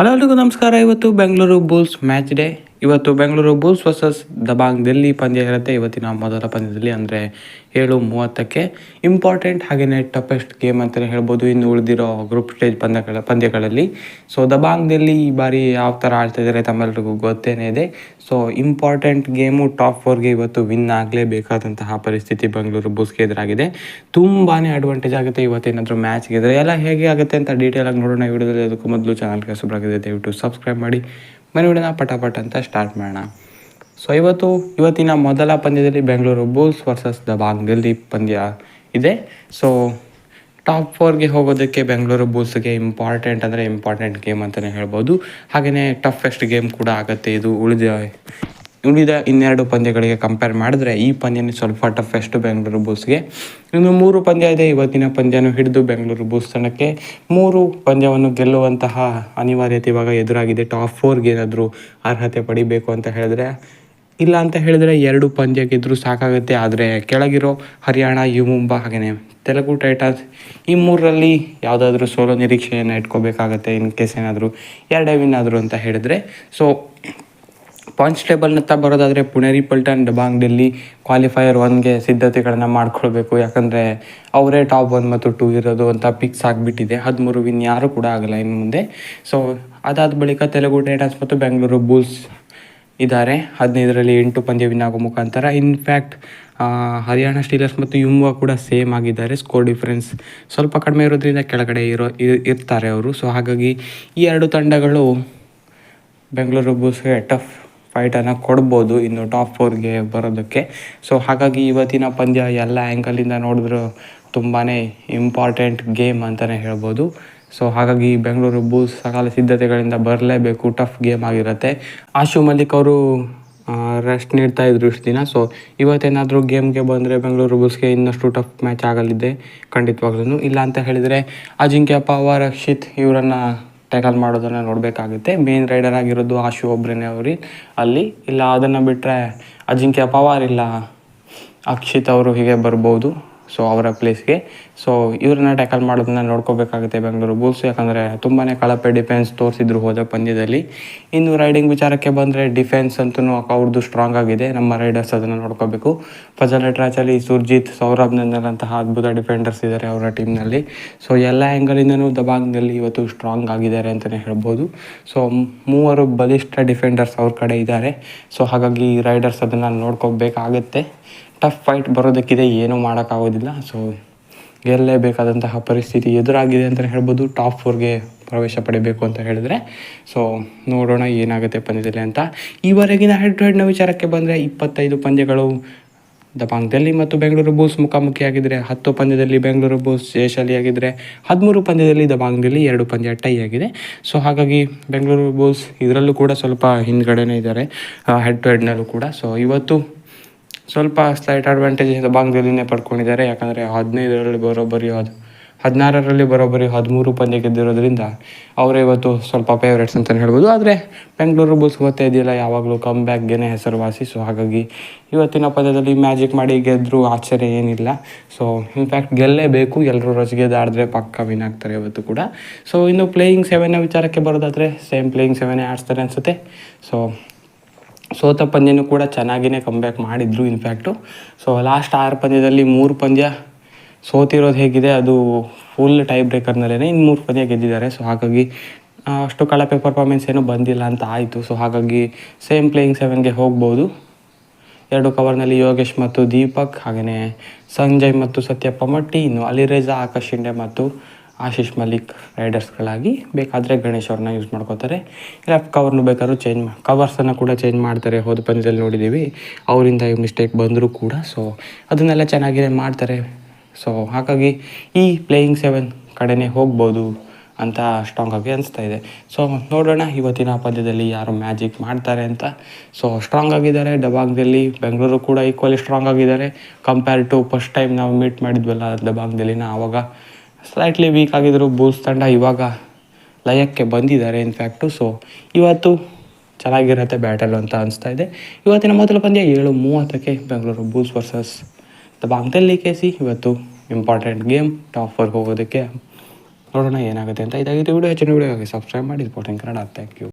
Hello ನಮಸ್ಕಾರ. ಇವತ್ತು Bengaluru Bulls match day ಇವತ್ತು ಬೆಂಗಳೂರು ಬುಲ್ಸ್ ವರ್ಸಸ್ ದಬಾಂಗ್ ಡೆಲ್ಲಿ ಪಂದ್ಯ ಇರುತ್ತೆ. ಇವತ್ತಿನ ಮೊದಲ ಪಂದ್ಯದಲ್ಲಿ ಅಂದರೆ ಏಳು ಮೂವತ್ತಕ್ಕೆ ಇಂಪಾರ್ಟೆಂಟ್ ಹಾಗೆಯೇ ಟಫೆಸ್ಟ್ ಗೇಮ್ ಅಂತಲೇ ಹೇಳ್ಬೋದು. ಇನ್ನು ಉಳಿದಿರೋ ಗ್ರೂಪ್ ಸ್ಟೇಜ್ ಪಂದ್ಯಗಳ ಪಂದ್ಯಗಳಲ್ಲಿ. ಸೊ ದಬಾಂಗ್ ಡೆಲ್ಲಿ ಈ ಬಾರಿ ಯಾವ ಥರ ಆಡ್ತಾ ಇದ್ದಾರೆ ತಮ್ಮೆಲ್ಲರಿಗೂ ಗೊತ್ತೇನೆ ಇದೆ. ಸೊ ಇಂಪಾರ್ಟೆಂಟ್ ಗೇಮು ಟಾಪ್ ಫೋರ್ಗೆ ಇವತ್ತು ವಿನ್ ಆಗಲೇಬೇಕಾದಂತಹ ಪರಿಸ್ಥಿತಿ ಬೆಂಗಳೂರು ಬುಸ್ಗೆ ಎದುರಾಗಿದೆ. ತುಂಬಾ ಅಡ್ವಾಂಟೇಜ್ ಆಗುತ್ತೆ ಇವತ್ತೇನಾದರೂ ಮ್ಯಾಚ್ ಗೆದ್ರೆ ಎಲ್ಲ ಹೇಗೆ ಆಗುತ್ತೆ ಅಂತ ಡೀಟೇಲ್ ಆಗಿ ನೋಡೋಣ. ವಿಡಿಯೋದಲ್ಲಿ ಅದಕ್ಕೂ ಮೊದಲು ಚಾನಲ್ಗೆ ಸುಬ್ರಾಗಿದೆ ದಯವಿಟ್ಟು ಸಬ್ಸ್ಕ್ರೈಬ್ ಮಾಡಿ. ಮನೆ ಪಟಪಟ ಅಂತ ಸ್ಟಾರ್ಟ್ ಮಾಡೋಣ. ಸೊ ಇವತ್ತು, ಇವತ್ತಿನ ಮೊದಲ ಪಂದ್ಯದಲ್ಲಿ Bengaluru Bulls versus Dabang Delhi ಪಂದ್ಯ ಇದೆ. ಸೊ ಟಾಪ್ ಫೋರ್ಗೆ ಹೋಗೋದಕ್ಕೆ ಬೆಂಗಳೂರು ಬುಲ್ಸ್ಗೆ ಇಂಪಾರ್ಟೆಂಟ್ ಅಂದರೆ ಇಂಪಾರ್ಟೆಂಟ್ ಗೇಮ್ ಅಂತಲೇ ಹೇಳ್ಬೋದು. ಹಾಗೆಯೇ ಟಫೆಸ್ಟ್ ಗೇಮ್ ಕೂಡ ಆಗುತ್ತೆ. ಇದು ಉಳಿದ ಉಳಿದ ಇನ್ನೆರಡು ಪಂದ್ಯಗಳಿಗೆ ಕಂಪೇರ್ ಮಾಡಿದ್ರೆ ಈ ಪಂದ್ಯನೇ ಸ್ವಲ್ಪ ಟಫೆಸ್ಟ್ ಬೆಂಗಳೂರು ಬೂಸ್ಗೆ ಇನ್ನು ಮೂರು ಪಂದ್ಯ ಇದೆ, ಇವತ್ತಿನ ಪಂದ್ಯನೂ ಹಿಡಿದು ಬೆಂಗಳೂರು ಬುಲ್ಸ್ ತಂಡಕ್ಕೆ. ಮೂರು ಪಂದ್ಯವನ್ನು ಗೆಲ್ಲುವಂತಹ ಅನಿವಾರ್ಯತೆ ಇವಾಗ ಎದುರಾಗಿದೆ. ಟಾಪ್ ಫೋರ್ಗೆ ಏನಾದರೂ ಅರ್ಹತೆ ಪಡಿಬೇಕು ಅಂತ ಹೇಳಿದ್ರೆ, ಇಲ್ಲ ಅಂತ ಹೇಳಿದ್ರೆ ಎರಡು ಪಂದ್ಯ ಗೆದ್ದರೂ ಸಾಕಾಗುತ್ತೆ. ಆದರೆ ಕೆಳಗಿರೋ ಹರಿಯಾಣ ಯು ಮುಂಬಾ ಹಾಗೆಯೇ ತೆಲುಗು ಟೈಟನ್ಸ್ ಈ ಮೂರರಲ್ಲಿ ಯಾವುದಾದ್ರೂ ಸೋಲೋ ನಿರೀಕ್ಷೆಯನ್ನು ಇಟ್ಕೋಬೇಕಾಗತ್ತೆ. ಇನ್ ಕೇಸ್ ಏನಾದರೂ ಎರಡೇ ವಿನ್ ಆದರೂ ಅಂತ ಹೇಳಿದರೆ. ಸೊ ಪಾಯಿಂಟ್ಸ್ ಟೇಬಲ್ನತ್ತ ಬರೋದಾದರೆ ಪುಣೇರಿ ಪಲ್ಟನ್ ಡಬಾಂಗ್ ಡೆಲ್ಲಿ ಕ್ವಾಲಿಫೈಯರ್ ಒನ್ಗೆ ಸಿದ್ಧತೆಗಳನ್ನು ಮಾಡ್ಕೊಳ್ಬೇಕು. ಯಾಕಂದರೆ ಅವರೇ ಟಾಪ್ ಒನ್ ಮತ್ತು ಟೂ ಇರೋದು ಅಂತ ಪಿಕ್ಸ್ ಆಗಿಬಿಟ್ಟಿದೆ. ಹದಿಮೂರು ವಿನ್ ಯಾರೂ ಕೂಡ ಆಗಲ್ಲ ಇನ್ನು ಮುಂದೆ. ಸೊ ಅದಾದ ಬಳಿಕ ತೆಲುಗು ಟೈಟನ್ಸ್ ಮತ್ತು ಬೆಂಗಳೂರು ಬುಲ್ಸ್ ಇದ್ದಾರೆ. ಹದಿನೈದರಲ್ಲಿ ಎಂಟು ಪಂದ್ಯ ವಿನ್ ಆಗೋ ಮುಖಾಂತರ. ಇನ್ಫ್ಯಾಕ್ಟ್ ಹರಿಯಾಣ ಸ್ಟೀಲರ್ಸ್ ಮತ್ತು ಯುಂವಾ ಕೂಡ ಸೇಮ್ ಆಗಿದ್ದಾರೆ. ಸ್ಕೋರ್ ಡಿಫ್ರೆನ್ಸ್ ಸ್ವಲ್ಪ ಕಡಿಮೆ ಇರೋದ್ರಿಂದ ಕೆಳಗಡೆ ಇರ್- ಇರ್ತಾರೆ ಅವರು. ಸೊ ಹಾಗಾಗಿ ಈ ಎರಡು ತಂಡಗಳು ಬೆಂಗಳೂರು ಬುಲ್ಸ್ಗೆ ಟಫ್ ಫೈಟನ್ನು ಕೊಡ್ಬೋದು. ಇನ್ನು ಟಾಪ್ ಫೋರ್ಗೆ ಬರೋದಕ್ಕೆ. ಸೊ ಹಾಗಾಗಿ ಇವತ್ತಿನ ಪಂದ್ಯ ಎಲ್ಲ ಆ್ಯಂಗಲಿಂದ ನೋಡಿದ್ರು ತುಂಬಾ ಇಂಪಾರ್ಟೆಂಟ್ ಗೇಮ್ ಅಂತಲೇ ಹೇಳ್ಬೋದು. ಸೊ ಹಾಗಾಗಿ ಬೆಂಗಳೂರು ಬೂಲ್ಸ್ ಸಕಾಲ ಸಿದ್ಧತೆಗಳಿಂದ ಬರಲೇಬೇಕು. ಟಫ್ ಗೇಮ್ ಆಗಿರುತ್ತೆ. ಆಶು ಮಲ್ಲಿಕ್ ಅವರು ರೆಸ್ಟ್ ನೀಡ್ತಾ ಇದ್ರು ಇಷ್ಟು ದಿನ. ಸೊ ಇವತ್ತೇನಾದರೂ ಗೇಮ್ಗೆ ಬಂದರೆ ಬೆಂಗಳೂರು ಬುಲ್ಸ್ಗೆ ಇನ್ನಷ್ಟು ಟಫ್ ಮ್ಯಾಚ್ ಆಗಲಿದೆ ಖಂಡಿತವಾಗ್ಲೂ ಇಲ್ಲ ಅಂತ ಹೇಳಿದರೆ ಅಜಿಂಕ್ಯ ಪವಾರ್ ರಕ್ಷಿತ್ ಇವರನ್ನು ಟ್ಯಾಕಲ್ ಮಾಡೋದನ್ನು ನೋಡಬೇಕಾಗುತ್ತೆ. ಮೇನ್ ರೈಡರ್ ಆಗಿರೋದು ಆಶು ಒಬ್ರೇನೆ ಅವ್ರಿ. ಅಲ್ಲಿ, ಇಲ್ಲ ಅದನ್ನು ಬಿಟ್ಟರೆ ಅಜಿಂಕ್ಯ ಪವಾರ್ ಇಲ್ಲ ಅಕ್ಷಿತ್ ಅವರು ಹೀಗೆ ಬರ್ಬೋದು. ಸೊ ಅವರ ಪ್ಲೇಸ್ಗೆ ಸೊ ಇವ್ರನ್ನ ಟ್ಯಾಕಲ್ ಮಾಡೋದನ್ನ ನೋಡ್ಕೋಬೇಕಾಗುತ್ತೆ ಬೆಂಗಳೂರು. ಬುಲ್ಸ್ ಯಾಕಂದರೆ ತುಂಬಾ ಕಳಪೆ ಡಿಫೆನ್ಸ್ ತೋರಿಸಿದ್ರು ಹೋದ ಪಂದ್ಯದಲ್ಲಿ. ಇನ್ನು ರೈಡಿಂಗ್ ವಿಚಾರಕ್ಕೆ ಬಂದರೆ ಡಿಫೆನ್ಸ್ ಅಂತೂ ಅವ್ರದ್ದು ಸ್ಟ್ರಾಂಗ್ ಆಗಿದೆ. ನಮ್ಮ ರೈಡರ್ಸ್ ಅದನ್ನು ನೋಡ್ಕೋಬೇಕು. ಫಜಲ್ ಟ್ರಾಚಲ್ಲಿ ಸುರ್ಜಿತ್ ಸೌರಭ್ ನಂದಲ್ ಅಂತಹ ಅದ್ಭುತ ಡಿಫೆಂಡರ್ಸ್ ಇದ್ದಾರೆ ಅವರ ಟೀಮ್ನಲ್ಲಿ ಸೊ ಎಲ್ಲ ಆ್ಯಂಗಲಿಂದನೂ ದಬಾಂಗ್ನಲ್ಲಿ ಇವತ್ತು ಸ್ಟ್ರಾಂಗ್ ಆಗಿದ್ದಾರೆ ಅಂತಲೇ ಹೇಳ್ಬೋದು. ಸೊ ಮೂವರು ಬಲಿಷ್ಠ ಡಿಫೆಂಡರ್ಸ್ ಅವ್ರ ಕಡೆ ಇದ್ದಾರೆ ಸೊ ಹಾಗಾಗಿ ರೈಡರ್ಸ್ ಅದನ್ನು ನೋಡ್ಕೋಬೇಕಾಗತ್ತೆ. ಟಫ್ ಫೈಟ್ ಬರೋದಕ್ಕಿದೆ, ಏನೂ ಮಾಡೋಕ್ಕಾಗೋದಿಲ್ಲ. ಸೊ ಗೆಲ್ಲಲೇಬೇಕಾದಂತಹ ಪರಿಸ್ಥಿತಿ ಎದುರಾಗಿದೆ ಅಂತಲೇ ಹೇಳ್ಬೋದು. ಟಾಪ್ ಫೋರ್ಗೆ ಪ್ರವೇಶ ಪಡಿಬೇಕು ಅಂತ ಹೇಳಿದ್ರೆ. ಸೊ ನೋಡೋಣ ಏನಾಗುತ್ತೆ ಪಂದ್ಯದಲ್ಲಿ ಅಂತ. ಈವರೆಗಿನ ಹೆಡ್ ಟು ಹೆಡ್ನ ವಿಚಾರಕ್ಕೆ ಬಂದರೆ ಇಪ್ಪತ್ತೈದು ಪಂದ್ಯಗಳು ದಬಾಂಗ್ ಡೆಲ್ಲಿ ಮತ್ತು ಬೆಂಗಳೂರು ಬುಲ್ಸ್ ಮುಖಾಮುಖಿಯಾಗಿದ್ದರೆ ಹತ್ತು ಪಂದ್ಯದಲ್ಲಿ ಬೆಂಗಳೂರು ಬುಲ್ಸ್ ಜಯಶಾಲಿಯಾಗಿದ್ದರೆ ಹದಿಮೂರು ಪಂದ್ಯದಲ್ಲಿ ದಬಾಂಗ್ ಡೆಲ್ಲಿ ಎರಡು ಪಂದ್ಯ ಟೈ ಆಗಿದೆ ಸೊ ಹಾಗಾಗಿ ಬೆಂಗಳೂರು ಬುಲ್ಸ್ ಇದರಲ್ಲೂ ಕೂಡ ಸ್ವಲ್ಪ ಹಿಂದ್ಗಡೆನೇ ಇದ್ದಾರೆ ಹೆಡ್ ಟು ಹೆಡ್ನಲ್ಲೂ ಕೂಡ. ಸೊ ಇವತ್ತು ಸ್ವಲ್ಪ ಸ್ಲೈಟ್ ಅಡ್ವಾಂಟೇಜ್ ಭಾಗದಲ್ಲಿನೇ ಪಡ್ಕೊಂಡಿದ್ದಾರೆ. ಯಾಕಂದರೆ ಹದಿನೈದರಲ್ಲಿ ಬರೋಬ್ಬರಿ, ಹದ್, ಹದಿನಾರರಲ್ಲಿ ಬರೋಬ್ಬರಿ, ಹದಿಮೂರು ಪಂದ್ಯ ಗೆದ್ದಿರೋದ್ರಿಂದ ಅವರೇ ಇವತ್ತು ಸ್ವಲ್ಪ ಫೇವ್ರೇಟ್ಸ್ ಅಂತಲೇ ಹೇಳ್ಬೋದು. ಆದರೆ ಬೆಂಗಳೂರು ಬುಲ್ಸ್ ಗೊತ್ತೇ ಇದೆಯಲ್ಲ, ಯಾವಾಗಲೂ ಕಮ್ ಬ್ಯಾಕ್ಗೆ ಹೆಸರುವಾಸಿ. ಸೊ ಹಾಗಾಗಿ ಇವತ್ತಿನ ಪಂದ್ಯದಲ್ಲಿ ಮ್ಯಾಜಿಕ್ ಮಾಡಿ ಗೆದ್ದರೂ ಆಶ್ಚರ್ಯ ಏನಿಲ್ಲ. ಸೊ ಇನ್ಫ್ಯಾಕ್ಟ್ ಗೆಲ್ಲೇಬೇಕು. ಎಲ್ಲರೂ ರೊಚ್ಗೆದಾಡಿದ್ರೆ ಪಕ್ಕ ವಿನ್ ಆಗ್ತಾರೆ ಇವತ್ತು ಕೂಡ. ಸೊ ಇನ್ನು ಪ್ಲೇಯಿಂಗ್ ಸೆವೆನ್ನ ವಿಚಾರಕ್ಕೆ ಬರೋದಾದರೆ ಸೇಮ್ ಪ್ಲೇಯಿಂಗ್ ಸೆವೆನೇ ಆಡಿಸ್ತಾರೆ ಅನಿಸುತ್ತೆ. ಸೊ ಸೋತ ಪಂದ್ಯನೂ ಕೂಡ ಚೆನ್ನಾಗಿಯೇ ಕಮ್ಬ್ಯಾಕ್ ಮಾಡಿದ್ರು ಇನ್ಫ್ಯಾಕ್ಟು ಸೊ ಲಾಸ್ಟ್ ಆರು ಪಂದ್ಯದಲ್ಲಿ ಮೂರು ಪಂದ್ಯ ಸೋತಿರೋದು ಹೇಗಿದೆ? ಅದು ಫುಲ್ ಟೈ ಬ್ರೇಕರ್ನಲ್ಲೇ ಇನ್ನು ಮೂರು ಪಂದ್ಯ ಗೆದ್ದಿದ್ದಾರೆ. ಸೊ ಹಾಗಾಗಿ ಅಷ್ಟು ಕಳಪೆ ಪರ್ಫಾರ್ಮೆನ್ಸ್ ಏನೂ ಬಂದಿಲ್ಲ ಅಂತ ಆಯಿತು. ಸೊ ಹಾಗಾಗಿ ಸೇಮ್ ಪ್ಲೇಯಿಂಗ್ ಸೆವೆನ್ಗೆ ಹೋಗ್ಬೋದು. ಎರಡು ಕವರ್ನಲ್ಲಿ ಯೋಗೇಶ್ ಮತ್ತು ದೀಪಕ್ ಹಾಗೆಯೇ ಸಂಜಯ್ ಮತ್ತು ಸತ್ಯಪ್ಪ ಮಟ್ಟಿ ಇನ್ನು ಅಲಿರೇಜಾ, ಆಕಾಶ್ ಶಿಂಡೆ ಮತ್ತು ಆಶೀಶ್ ಮಲಿಕ್ ರೈಡರ್ಸ್ಗಳಾಗಿ ಬೇಕಾದರೆ ಗಣೇಶ್ ಅವ್ರನ್ನ ಯೂಸ್ ಮಾಡ್ಕೋತಾರೆ. ಇಲ್ಲ ಕವರ್ನು ಬೇಕಾದ್ರೂ ಚೇಂಜ್ ಕವರ್ಸನ್ನು ಕೂಡ ಚೇಂಜ್ ಮಾಡ್ತಾರೆ. ಹೋದ ಪಂದ್ಯದಲ್ಲಿ ನೋಡಿದ್ದೀವಿ ಅವರಿಂದ ಈ ಮಿಸ್ಟೇಕ್ ಬಂದರೂ ಕೂಡ. ಸೊ ಅದನ್ನೆಲ್ಲ ಚೆನ್ನಾಗಿದೆ ಮಾಡ್ತಾರೆ. ಸೊ ಹಾಗಾಗಿ ಈ ಪ್ಲೇಯಿಂಗ್ ಸೆವೆನ್ ಕಡೆನೇ ಹೋಗ್ಬೋದು ಅಂತ ಸ್ಟ್ರಾಂಗ್ ಆಗಿ ಅನಿಸ್ತಾ ಇದೆ. ಸೊ ನೋಡೋಣ ಇವತ್ತಿನ ಪಂದ್ಯದಲ್ಲಿ ಯಾರು ಮ್ಯಾಜಿಕ್ ಮಾಡ್ತಾರೆ ಅಂತ. ಸೊ ಸ್ಟ್ರಾಂಗ್ ಆಗಿದ್ದಾರೆ. ದಬಾಂಗ್ದಲ್ಲಿ ಬೆಂಗಳೂರು ಕೂಡ ಈಕ್ವಲಿ ಸ್ಟ್ರಾಂಗ್ ಆಗಿದ್ದಾರೆ. ಕಂಪೇರ್ ಟು ಫಸ್ಟ್ ಟೈಮ್ ನಾವು ಮೀಟ್ ಮಾಡಿದ್ವಲ್ಲ ದಬಾಂಗ್ದಲ್ಲಿನ ಆವಾಗ ಸ್ಲೈಟ್ಲಿ ವೀಕ್ ಆಗಿದ್ದರು ಬೂಸ್ ತಂಡ ಇವಾಗ ಲಯಕ್ಕೆ ಬಂದಿದ್ದಾರೆ ಇನ್ಫ್ಯಾಕ್ಟು ಸೊ ಇವತ್ತು ಚೆನ್ನಾಗಿರುತ್ತೆ ಬ್ಯಾಟಲ್ ಅಂತ ಅನಿಸ್ತಾ ಇದೆ. ಇವತ್ತಿನ ಮೊದಲ ಪಂದ್ಯ ಏಳು ಮೂವತ್ತಕ್ಕೆ ಬೆಂಗಳೂರು ಬೂಲ್ಸ್ ವರ್ಸಸ್ ದಬಾಂಗ್ದಲ್ಲಿ ಕೆ ಸಿ ಇವತ್ತು ಇಂಪಾರ್ಟೆಂಟ್ ಗೇಮ್ ಟಾಪ್ ಫೋರ್ಗೆ ಹೋಗೋದಕ್ಕೆ ನೋಡೋಣ ಏನಾಗುತ್ತೆ ಅಂತ ಇದಾಗಿತ್ತು ವಿಡಿಯೋ. ಹೆಚ್ಚಿನ ವಿಡಿಯೋ ಸಬ್ಸ್ಕ್ರೈಬ್ ಮಾಡಿ ಸ್ಪೋರ್ಟಿಂಗ್ ಕನ್ನಡ. Thank you